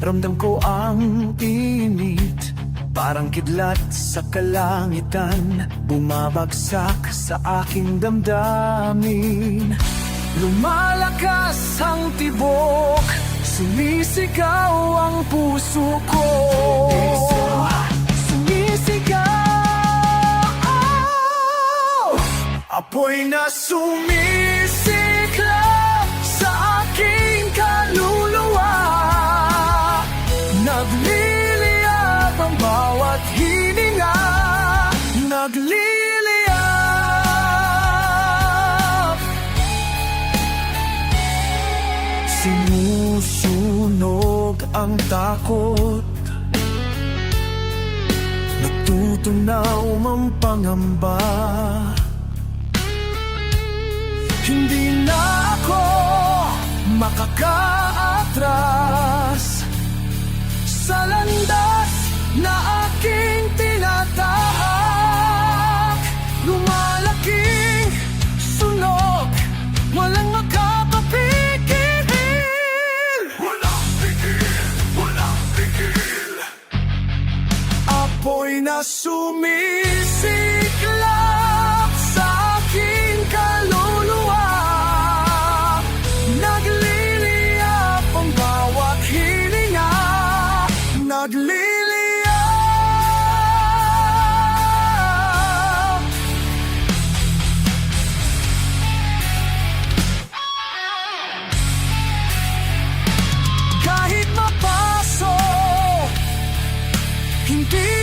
Ramdam ko ang init. Parang kidlat sa kalangitan Bumabagsak sa aking damdamin. Lumalakas ang tibok Sumisigaw ang puso ko. Sumisigaw. Apoy na sumisiklab Nagliliyab Sinusunog ang takot. Natutunaw ang pangamba. Hindi na ako makakaatras Apoy na sumisiklap sa aking kaluluwa. Nagliliyap ang bawat hininga. Nagliliyap Kahit mapasok hindi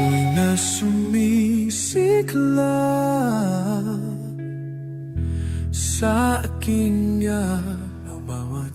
Apoy na sumisikla Sa aking ang bawat